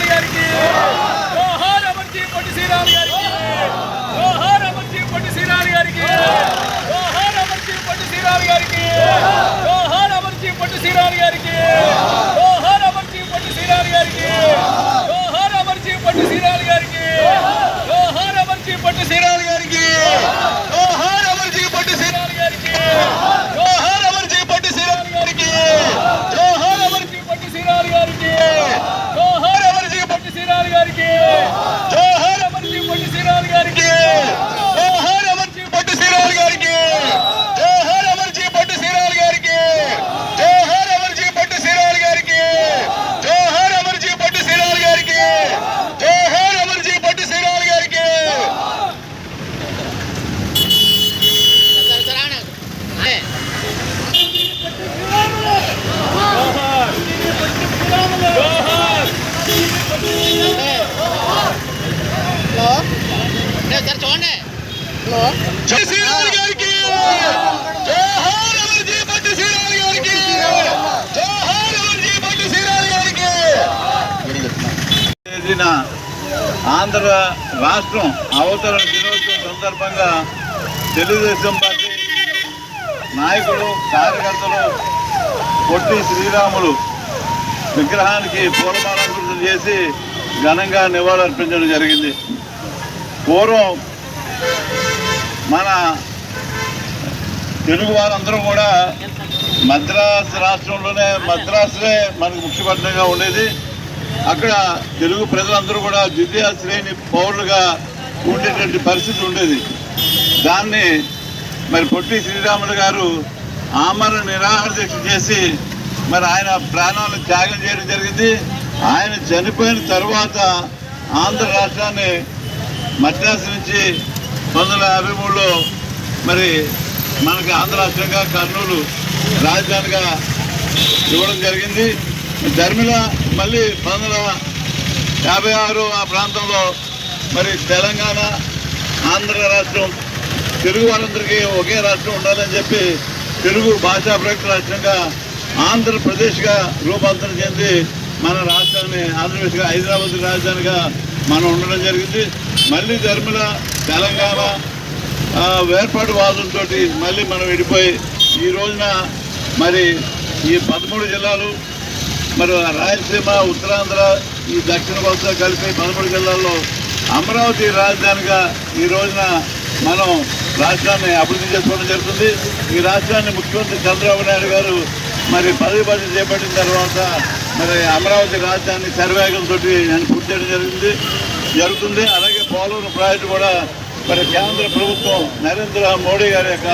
శ్రీరాములు గారికి. జోహార్ అమర్జీ పొట్టి శ్రీరాములు గారికి. జోహార్ అమర్జీ పొట్టి శ్రీరాములు గారికి. జోహార్ అమర్జీ పొట్టి శ్రీరాములు గారికి. జోహార్ అమర్జీ పొట్టి శ్రీరాములు గారికి. జోహార్ అమర్జీ పొట్టి శ్రీరాములు గారికి. జోహార్ అమర్జీ పొట్టి శ్రీరాములు గారికి. జోహార్ అమర్జీ గారికి. తెలుగుదేశం పార్టీ నాయకులు కార్యకర్తలు పొట్టి శ్రీరాములు విగ్రహానికి పూలమాలంకృతం చేసి ఘనంగా నివాళులర్పించడం జరిగింది. పూర్వం మన తెలుగు వారందరూ కూడా మద్రాసు రాష్ట్రంలోనే మద్రాసులే మనకు ముఖ్యపట్నంగా ఉండేది. అక్కడ తెలుగు ప్రజలందరూ కూడా ద్వితీయ శ్రేణి పౌరులుగా ఉండేటువంటి పరిస్థితి ఉండేది. దాన్ని మరి పొట్టి శ్రీరాములు గారు ఆమరణ నిరాహార దీక్ష చేసి మరి ఆయన ప్రాణాలను త్యాగం చేయడం జరిగింది. ఆయన చనిపోయిన తర్వాత ఆంధ్ర రాష్ట్రాన్ని మద్రాసు నుంచి పంతొమ్మిది వందల యాభై మూడులో మరి మనకి ఆంధ్ర రాష్ట్రంగా కర్నూలు రాజధానిగా ఇవ్వడం జరిగింది. ధర్మిల మళ్ళీ పంతొమ్మిది యాభై ఆరు ఆ ప్రాంతంలో మరి తెలంగాణ ఆంధ్ర రాష్ట్రం తెలుగు వాళ్ళందరికీ ఒకే రాష్ట్రం ఉండాలని చెప్పి తెలుగు భాషా ప్రయుక్త రాష్ట్రంగా ఆంధ్రప్రదేశ్గా రూపాంతరం చెంది మన రాష్ట్రాన్ని ఆంధ్రప్రదేశ్గా హైదరాబాద్ రాజధానిగా మనం ఉండడం జరిగింది. మళ్ళీ ధర్మల తెలంగాణ వేర్పాటు వాదంతో మళ్ళీ మనం విడిపోయి ఈ రోజున మరి ఈ పదమూడు జిల్లాలు మరి రాయలసీమ ఉత్తరాంధ్ర ఈ దక్షిణ కోస్తా కలిపి పదమూడు జిల్లాల్లో అమరావతి రాజధానిగా ఈ రోజున మనం రాష్ట్రాన్ని అభివృద్ధి చేసుకోవడం జరుగుతుంది. ఈ రాష్ట్రాన్ని ముఖ్యమంత్రి చంద్రబాబు నాయుడు గారు మరి పదవి బాధ్యత చేపట్టిన తర్వాత మరి అమరావతి రాజధాని శరవేగంతో నేను పూర్తి చేయడం జరిగింది జరుగుతుంది. అలాగే పోలవరం ప్రాజెక్టు కూడా మరి కేంద్ర ప్రభుత్వం నరేంద్ర మోడీ గారి యొక్క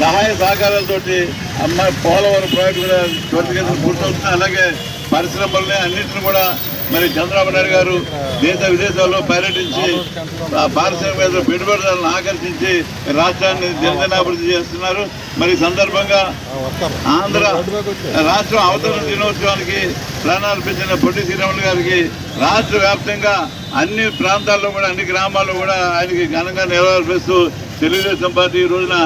సహాయ సహకారాలతోటి అమ్మాయి పోలవరం ప్రాజెక్టు కూడా త్వరితగతిన పూర్తవుతుంది. అలాగే పరిశ్రమల్ని అన్నింటిని కూడా మరి చంద్రబాబు నాయుడు గారు దేశ విదేశాల్లో పర్యటించి ఆ పారిశ్రామిక పెట్టుబడులను ఆకర్షించి రాష్ట్రాన్ని దినదినాభివృద్ధి చేస్తున్నారు. మరి సందర్భంగా ఆంధ్ర రాష్ట్రం అవతరణ దినోత్సవానికి ప్రాణాలు పెంచిన పొట్టి శ్రీరాములు గారికి రాష్ట్ర వ్యాప్తంగా అన్ని ప్రాంతాల్లో కూడా అన్ని గ్రామాల్లో కూడా ఆయనకి ఘనంగా నిర్వహిస్తూ తెలుగుదేశం పార్టీ ఈ రోజున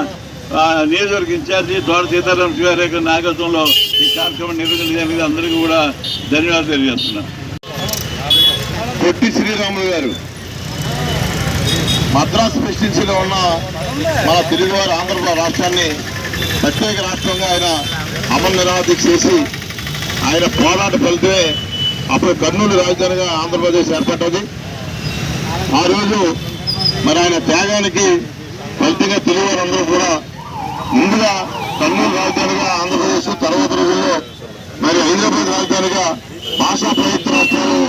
నియోజకవర్గ ఇన్ఛార్జి తోట సీతారాం గారి యొక్క నాయకత్వంలో ఈ కార్యక్రమం నిర్వహించడానికి అందరికీ కూడా ధన్యవాదాలు తెలియజేస్తున్నాను. పొట్టి శ్రీరాములు గారు. మద్రాసు ప్రెసిడెన్సీలో ఉన్న మన తెలుగువారి ఆంధ్రప్రదేశ్ రాష్ట్రాన్ని ప్రత్యేక రాష్ట్రంగా ఆయన అమలు నిరాదీక్ష చేసి ఆయన పోరాట ఫలితమే అప్పుడు కర్నూలు రాజధానిగా ఆంధ్రప్రదేశ్ ఏర్పడ్డది. ఆ రోజు మరి ఆయన త్యాగానికి ఫలితంగా తెలుగువారందరూ కూడా ముందుగా కర్నూలు రాజధానిగా ఆంధ్రప్రదేశ్ తర్వాత రోజుల్లో మరి హైదరాబాద్ రాజధానిగా భాషా ప్రయుక్త రాష్ట్రాలు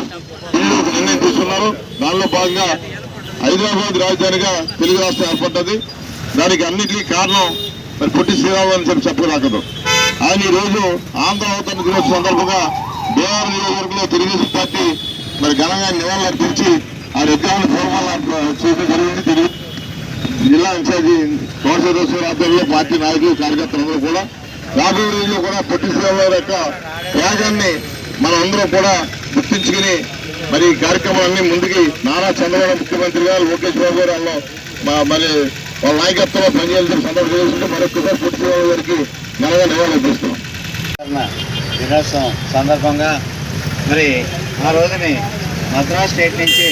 ఒక నిర్ణయం తీసుకున్నారు దానిలో భాగంగా హైదరాబాద్ రాజధానిగా తెలుగు రాష్ట్రం ఏర్పడ్డది. దానికి అన్నిటికీ కారణం మరి పొట్టి శ్రీరాము అని చెప్పి చెప్పరాకదు ఆయన ఈ రోజు ఆంధ్ర అవతరణ దినోత్సవం సందర్భంగా బీఆర్ నియోజకవర్గంలో తెలుగుదేశం పార్టీ మరి ఘనంగా నివాళులు అర్పించి ఆ విగ్రహాన్ని పూర్వాలు చేయడం జరిగింది. తెలుగు జిల్లా ఇన్ఛార్జి కోటేశ్వర ఆధ్వర్యంలో పార్టీ నాయకులు కార్యకర్తలందరూ కూడా రాబోయే రోజుల్లో కూడా పొట్టి శ్రీరాములు యొక్క త్యాగాన్ని మనం అందరం కూడా గుర్తించుకుని మరి ఈ కార్యక్రమాలన్నీ ముందుకి నారా చంద్రబాబు ముఖ్యమంత్రి గారు లోకేష్ బాబు గారు వాళ్ళు మరి వాళ్ళ నాయకత్వంలో పనిచేయాల్సిన సందర్భం చేసుకుంటూ మరొకసారి పొట్టి శ్రీరాములు గారికి ఘనంగా నివాళులర్పిస్తున్నాం దినోత్సవం సందర్భంగా మరి ఆ రోజుని మద్రాస్ స్టేట్ నుంచి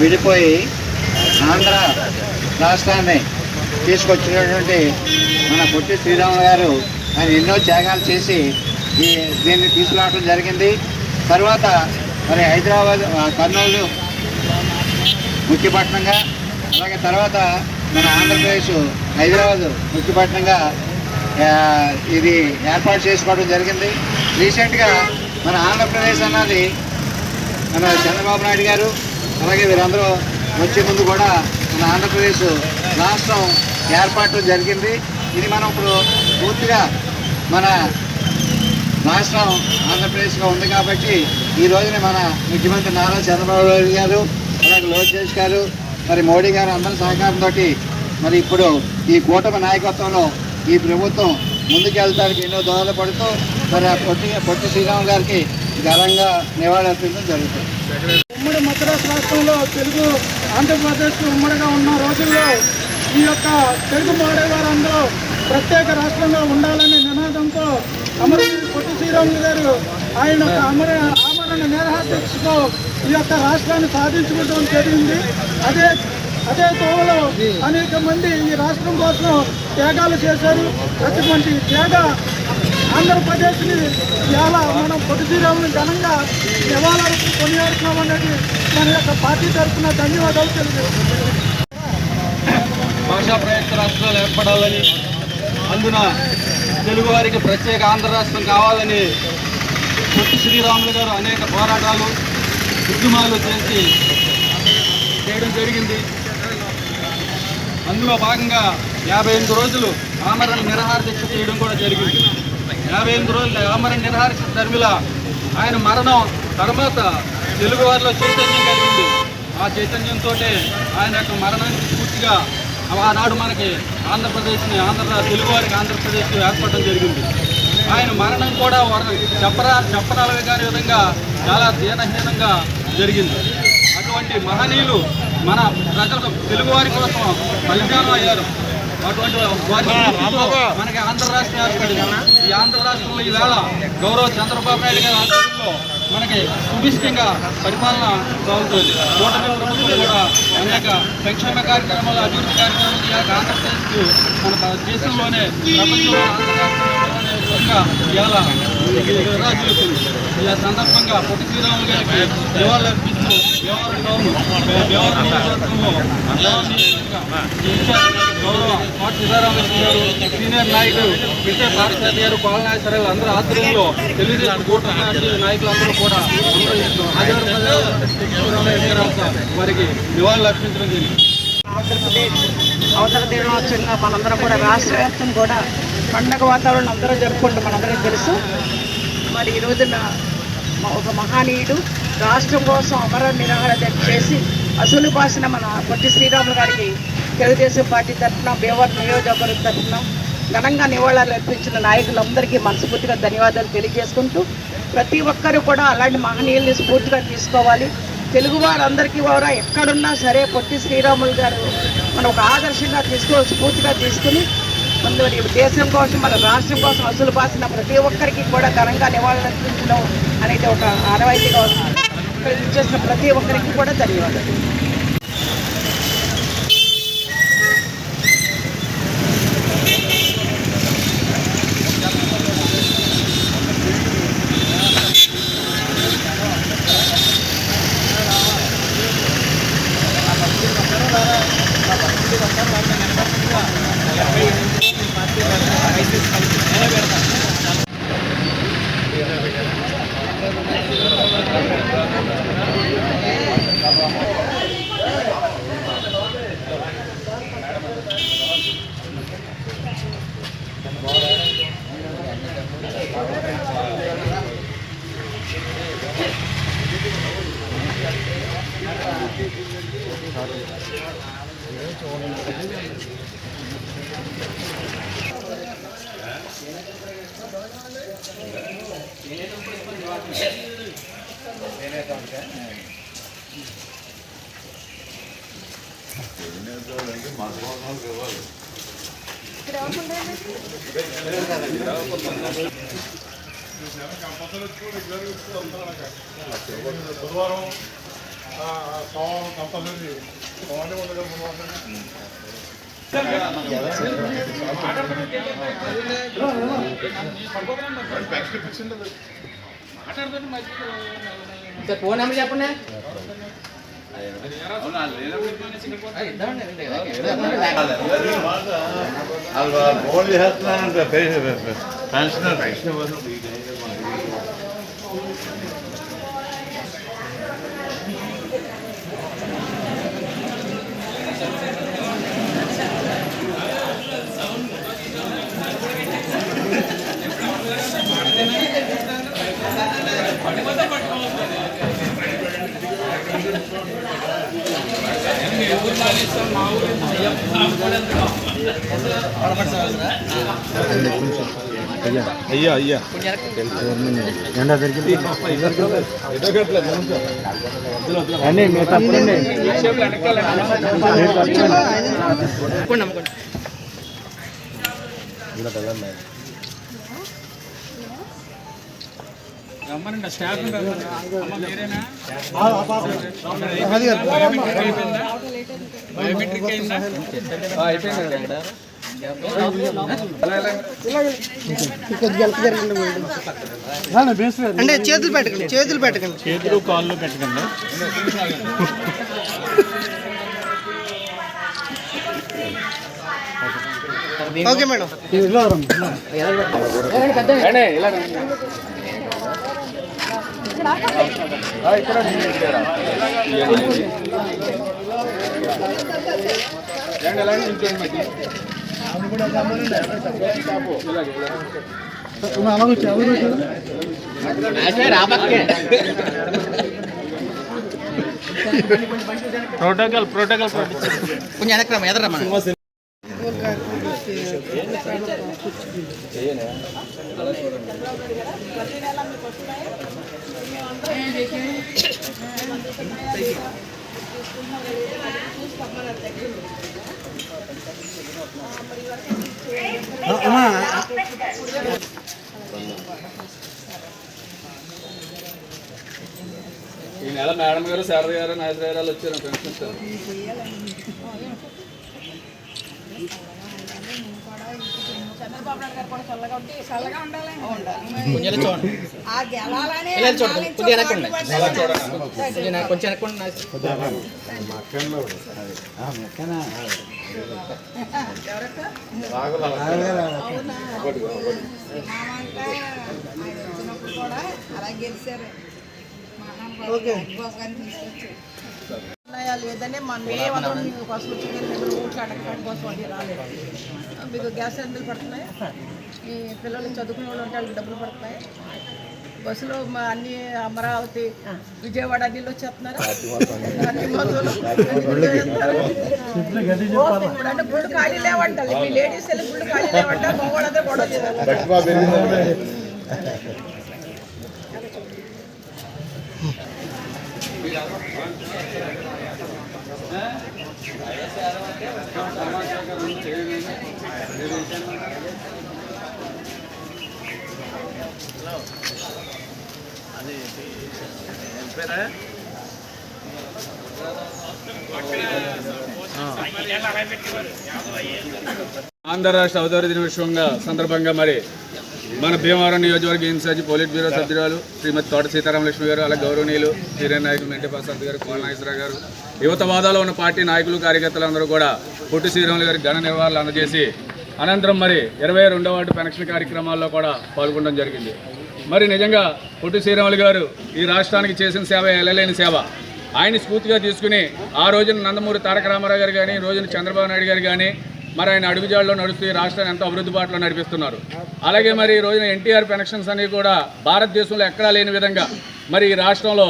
విడిపోయి ఆంధ్ర రాష్ట్రాన్ని తీసుకొచ్చినటువంటి మన పొట్టి శ్రీరాములు గారు ఆయన ఎన్నో త్యాగాలు చేసి ఈ దీన్ని తీసుకురావడం జరిగింది. తర్వాత మరి హైదరాబాద్ కర్నూలు ముఖ్యపట్నంగా అలాగే తర్వాత మన ఆంధ్రప్రదేశ్ హైదరాబాద్ ముఖ్యపట్నంగా ఇది ఏర్పాటు చేసుకోవడం జరిగింది. రీసెంట్గా మన ఆంధ్రప్రదేశ్ అన్నది మన చంద్రబాబు నాయుడు గారు అలాగే వీరందరూ వచ్చే ముందు కూడా మన ఆంధ్రప్రదేశ్ రాష్ట్రం ఏర్పాటు జరిగింది. ఇది మనం ఇప్పుడు పూర్తిగా మన రాష్ట్రం ఆంధ్రప్రదేశ్లో ఉంది కాబట్టి ఈ రోజున మన ముఖ్యమంత్రి నారా చంద్రబాబు నాయుడు గారు అలాగే లోకేష్ గారు మరి మోడీ గారు అందరి సహకారంతో మరి ఇప్పుడు ఈ కూటమి నాయకత్వంలో ఈ ప్రభుత్వం ముందుకెళ్తానికి ఎన్నో దోహదపడుతూ మరి ఆ పొట్టి పొట్టి శ్రీరామ్ గారికి ఘనంగా నివాళులర్పించడం జరుగుతుంది. ఉమ్మడి మద్రాసు రాష్ట్రంలో తెలుగు ఆంధ్రప్రదేశ్ ఉమ్మడిగా ఉన్న రోజుల్లో ఈ యొక్క తెలుగు మాడేవారందరూ ప్రత్యేక రాష్ట్రంగా ఉండాలనే నినాదంతో అమరవీరుడు పొట్టి శ్రీరాములు గారు ఆయన అమర ఆమరణ నిరాహారతో ఈ యొక్క రాష్ట్రాన్ని సాధించుకోవడం జరిగింది. అదే అదే తోవలో అనేక మంది ఈ రాష్ట్రం కోసం త్యాగాలు చేశారు. అటువంటి త్యాగ ఆంధ్రప్రదేశ్ని చాలా మనం పొట్టి శ్రీరాములు ఘనంగా నివాళులు కొనియాడుతున్నాం అనేది మన యొక్క పార్టీ తరఫున ధన్యవాదాలు తెలియజేస్తున్నాం. భాషా ప్రయుక్త రాష్ట్రాలు ఏర్పడాలని అందున తెలుగువారికి ప్రత్యేక ఆంధ్ర రాష్ట్రం కావాలని పొట్టి శ్రీరాములు గారు అనేక పోరాటాలు ఉద్యమాలు చేసి చేయడం జరిగింది. అందులో భాగంగా యాభై ఎనిమిది రోజులు ఆమరణ నిరహార దీక్ష చేయడం కూడా జరిగింది. యాభై ఎనిమిది రోజులు ఆమరణ నిరహార ధర్మిల ఆయన మరణం తర్వాత తెలుగువారిలో చైతన్యం కలిగింది. ఆ చైతన్యంతో ఆయన యొక్క మరణానికి పూర్తిగా ఆనాడు మనకి ఆంధ్రప్రదేశ్ని ఆంధ్ర తెలుగువారికి ఆంధ్రప్రదేశ్ ఏర్పడడం జరిగింది. ఆయన మరణం కూడా చెప్పరా చెప్పరాల గారి విధంగా చాలా దీనహీనంగా జరిగింది. అటువంటి మహనీయులు మన ప్రజలకు తెలుగువారి కోసం బలిదానం అయ్యారు. అటువంటి మనకి ఆంధ్ర రాష్ట్రం ఏర్పడింది. ఈ ఆంధ్ర రాష్ట్రంలో ఈవేళ గౌరవ చంద్రబాబు నాయుడు గారి ఆధ్వర్యంలో మనకి సుభిష్టంగా పరిపాలన సాగుతుంది. కూటమి ప్రభుత్వం కూడా అనేక సంక్షేమ కార్యక్రమాలు అభివృద్ధి కార్యక్రమాలు ఈ మన దేశంలోనే ప్రపంచంలో సందర్భంగా ఇవాళ రాజులుతుంది ఇలా సందర్భంగా పొట్టి శ్రీరాములు గారికి నివాళులు అర్పిస్తూ దేవరం టౌన్ దేవరం నియోజకవర్గంలో గౌరవ కోట సీతారామకృష్ణ గారు సీనియర్ నాయకులు విజయ భారతి గారు పాలనాయసరాలు అందరూ ఆధ్వర్యంలో తెలుగుదేశం కూటమి నాయకులందరూ కూడా వారికి నివాళులు అర్పించడం జరిగింది. ఆంధ్రప్రదేశ్ అవతల దినోత్సవంగా మనందరం కూడా రాష్ట్ర వ్యాప్తం కూడా పండగ వాతావరణం అందరూ జరుపుకుంటాం మనందరికీ తెలుసు. మరి ఈ రోజున మ- ఒక మహానీయుడు రాష్ట్రం కోసం అమర నిరాహార చేసి అసలు బాసిన మన పొట్టి శ్రీరాములు గారికి తెలుగుదేశం పార్టీ తరఫున బేవర్ నియోజకవర్గం తరఫున ఘనంగా నివాళులు అర్పించిన నాయకులందరికీ మనస్ఫూర్తిగా ధన్యవాదాలు తెలియజేసుకుంటూ ప్రతి ఒక్కరూ కూడా అలాంటి మహనీయుల్ని స్ఫూర్తిగా తీసుకోవాలి. తెలుగు వారందరికీ వారు ఎక్కడున్నా సరే పొట్టి శ్రీరాములు గారు మనం ఒక ఆదర్శంగా తీసుకో స్ఫూర్తిగా తీసుకుని ముందు దేశం కోసం మన రాష్ట్రం కోసం అసలు పాసిన ప్రతి ఒక్కరికి కూడా ఘనంగా నివాళులు అర్పించడం అనేది ఒక ఆనవాయితీగా వస్తుంది ఇక్కడ ఇచ్చేసిన ప్రతి ఒక్కరికి కూడా ధన్యవాదాలు. బుధవారం కంపల్సరీ ఉంది కదా బుధవారం ఫోన్ నెంబర్ చెప్పండి ఫోన్ చేస్తున్నానంటే అయ్యా అయ్యా. ఎండ దొరికింది రమ్మనండి స్టాఫ్ అమ్మ మీరేనా? బయోమెట్రిక్ అయిందా? అయిపోయింది ఇక్కడ అంటే చేతులు పెట్టకండి చేతులు పెట్టకండి. చేతులు కాళ్ళు పెట్టకండి. Okay madam. ప్రోటోకాల్ ప్రోటోకాల్ కొంచెం వెనక్కి ఎదరమ్మా ఈ నెల మేడం గారు శారద గారు నాయకులు గారు వచ్చారు పెన్షన్ కొద్దిగా వెనక్కండి కొంచెం వెనక్కండి లేదని మనం ఏమన్నా కోసం వచ్చి మీరు ఓట్లు అడగడం కోసం అది రాలేదు. మీకు గ్యాస్ సిలిండర్లు పడుతున్నాయి? మీ పిల్లలు చదువుకునే వాళ్ళు ఉంటే వాళ్ళకి డబ్బులు పడుతున్నాయి? బస్సులో మా అన్ని అమరావతి విజయవాడ అన్నిలో. ఇప్పుడు అంటే గుళ్ళు ఖాళీ లేవంట. మీ లేడీస్ వెళ్ళి గుళ్ళు ఖాళీ లేవంట. మగవాళ్ళందరూ గొడవ చేస్తారు ఆంధ్ర రాష్ట్ర అవతార దినోత్సవంగా సందర్భంగా మరి మన భీమవరం నియోజకవర్గ ఇన్ఛార్జి పోలిట్ బ్యూరో సభ్యురాలు శ్రీమతి తోట సీతారామలక్ష్మి గారు అలా గౌరవనీయులు సీనియర్ నాయకులు మెంటే ప్రసాద్ గారు కోల నాగేశ్వరరావు గారు యువతవాదాలో ఉన్న పార్టీ నాయకులు కార్యకర్తలందరూ కూడా పొట్టి శ్రీరాములు గారికి ఘన నివాళులు అందజేసి అనంతరం మరి ఇరవై రెండవ వార్డు పెన్షన్ కార్యక్రమాల్లో కూడా పాల్గొనడం జరిగింది. మరి నిజంగా పొట్టి శ్రీరాములు గారు ఈ రాష్ట్రానికి చేసిన సేవ ఎల్లలేని సేవ. ఆయన స్ఫూర్తిగా తీసుకుని ఆ రోజున నందమూరి తారక రామారావు గారు కానీ ఈ రోజున చంద్రబాబు నాయుడు గారు కానీ మరి ఆయన అడుగుజాడలో నడుస్తూ ఈ రాష్ట్రాన్ని ఎంతో అభివృద్ధి బాటలో నడిపిస్తున్నారు. అలాగే మరి ఈ రోజున ఎన్టీఆర్ పెన్షన్స్ అనేవి కూడా భారతదేశంలో ఎక్కడా లేని విధంగా మరి ఈ రాష్ట్రంలో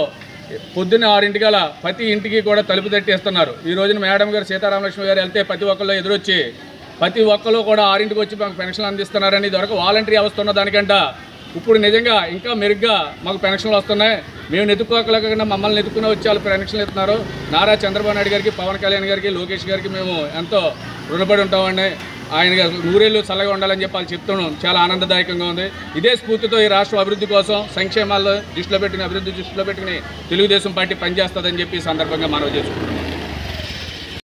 పొద్దున్న ఆరింటికల ప్రతి ఇంటికి కూడా తలుపు తట్టేస్తున్నారు. ఈ రోజున మేడం గారు సీతారామలక్ష్మి గారు వెళ్తే ప్రతి ఒక్కళ్ళు ఎదురొచ్చి ప్రతి ఒక్కరు కూడా ఆరింటికి వచ్చి మాకు పెన్షన్లు అందిస్తున్నారని ఇదివరకు వాలంటీర్ వ్యవస్థ ఉన్న దానికంట ఇప్పుడు నిజంగా ఇంకా మెరుగ్గా మాకు పెన్షన్లు వస్తున్నాయి. మేము నెతుక్కోకలేకుండా మమ్మల్ని నెతుక్కుని వచ్చి వాళ్ళు పెన్షన్లు ఇస్తున్నారు. నారా చంద్రబాబు నాయుడు గారికి పవన్ కళ్యాణ్ గారికి లోకేష్ గారికి మేము ఎంతో రుణపడి ఉంటామండి. ఆయన గారు నూరేళ్ళు చల్లగా ఉండాలని చెప్పి వాళ్ళు చెప్తున్నాం. చాలా ఆనందదాయకంగా ఉంది. ఇదే స్ఫూర్తితో ఈ రాష్ట్ర అభివృద్ధి కోసం సంక్షేమాల్లో దృష్టిలో పెట్టుకుని అభివృద్ధి దృష్టిలో పెట్టుకుని తెలుగుదేశం పార్టీ పనిచేస్తుందని చెప్పి సందర్భంగా మనవి చేసుకుంటున్నాం.